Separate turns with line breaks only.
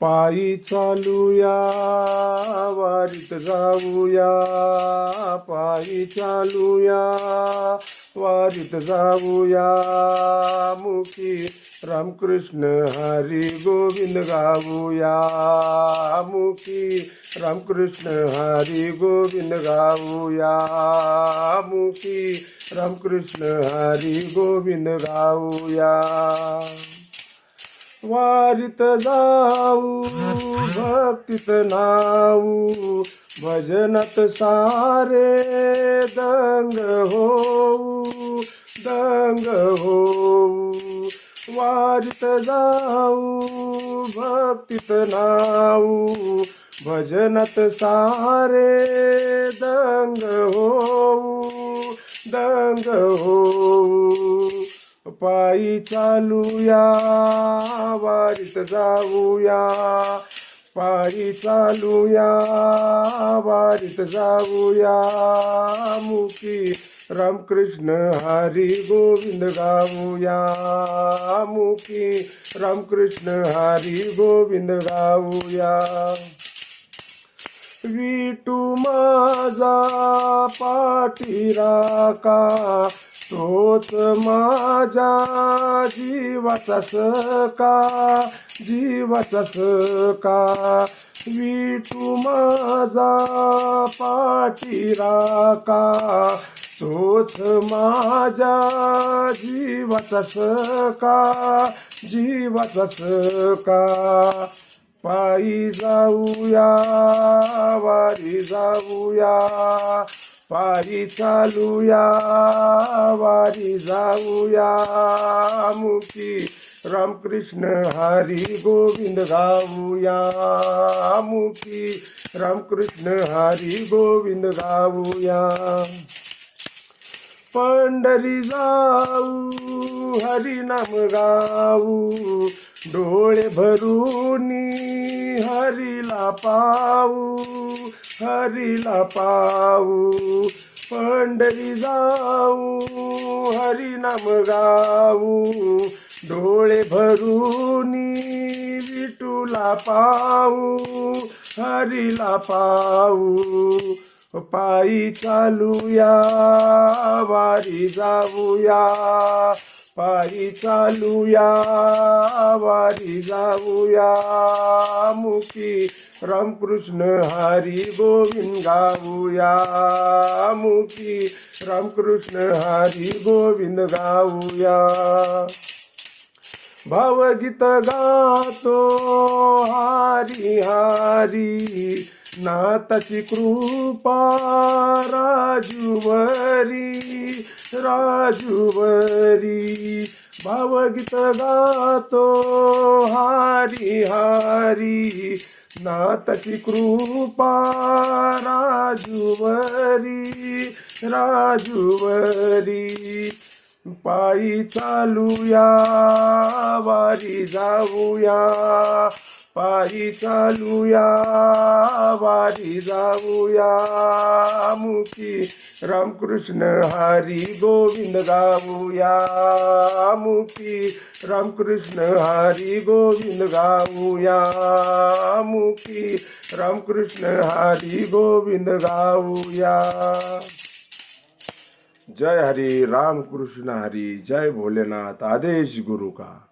पायी चालूया वारीत जाऊया. पायी चालूया वारीत जाऊया. मुखी रामकृष्ण हरी गोविंद गाऊया. मुखी रामकृष्ण हरी गोविंद गाऊया. मुखी रामकृष्ण हरी गोविंद गाऊया. वारीत जाऊ भक्तीत नाऊ. भजनात सारे दंग होऊ दंग होऊ. वारीत जाऊ भक्तीत नाऊ. भजनात सारे दंग होऊ दंग होऊ. पायी चालूया वारीत जाऊया. पायी चालूया वारीत जाऊया. मुखी रामकृष्ण हरी गोविंद गाऊया. मुखी रामकृष्ण हरी गोविंद गाऊया. विटू माझा पाठीराका तोच माझ्या जीवाचा सका जीवाचा सका. विटू माझा पाठीराका तोच माझ्या जीवाचा सका जीवाचा सका. पायी जाऊया वारी जाऊया. पायी चालूया वारी जाऊया. मुखी रामकृष्ण हरी गोविंद गाऊया. मुखी रामकृष्ण हरी गोविंद गाऊया. पंढरी जाऊ हरिनाम गाऊ. डोळे भरूनी हरीला पाऊ. हरीला पाऊ पंढरी जाऊ हरिनाम गाऊ. डोळे भरूनी विटूला पाऊ हरीला पाऊ पायी चालूया वारी जाऊया. पायी चालूया वारी जाऊया मुखी रामकृष्ण हरी गोविंद गाऊया. मुखी रामकृष्ण हरी गोविंद गाऊया. भावगीत गातो हारी हारी. नाताची कृपा राजूवरी राजूवरी भावगीत गातो हारी हारी नाथची कृपा राजूवरी राजूवरी. पायी चालूया वारी जाऊया पायी चालूया वारी जाऊया. मुखी रामकृष्ण हरी गोविंद गाऊया. मुखी रामकृष्ण हरी गोविंद गाऊया. मुखी रामकृष्ण हरी गोविंद गाऊया. जय हरी रामकृष्ण हरी जय भोलेनाथ आदेश गुरु का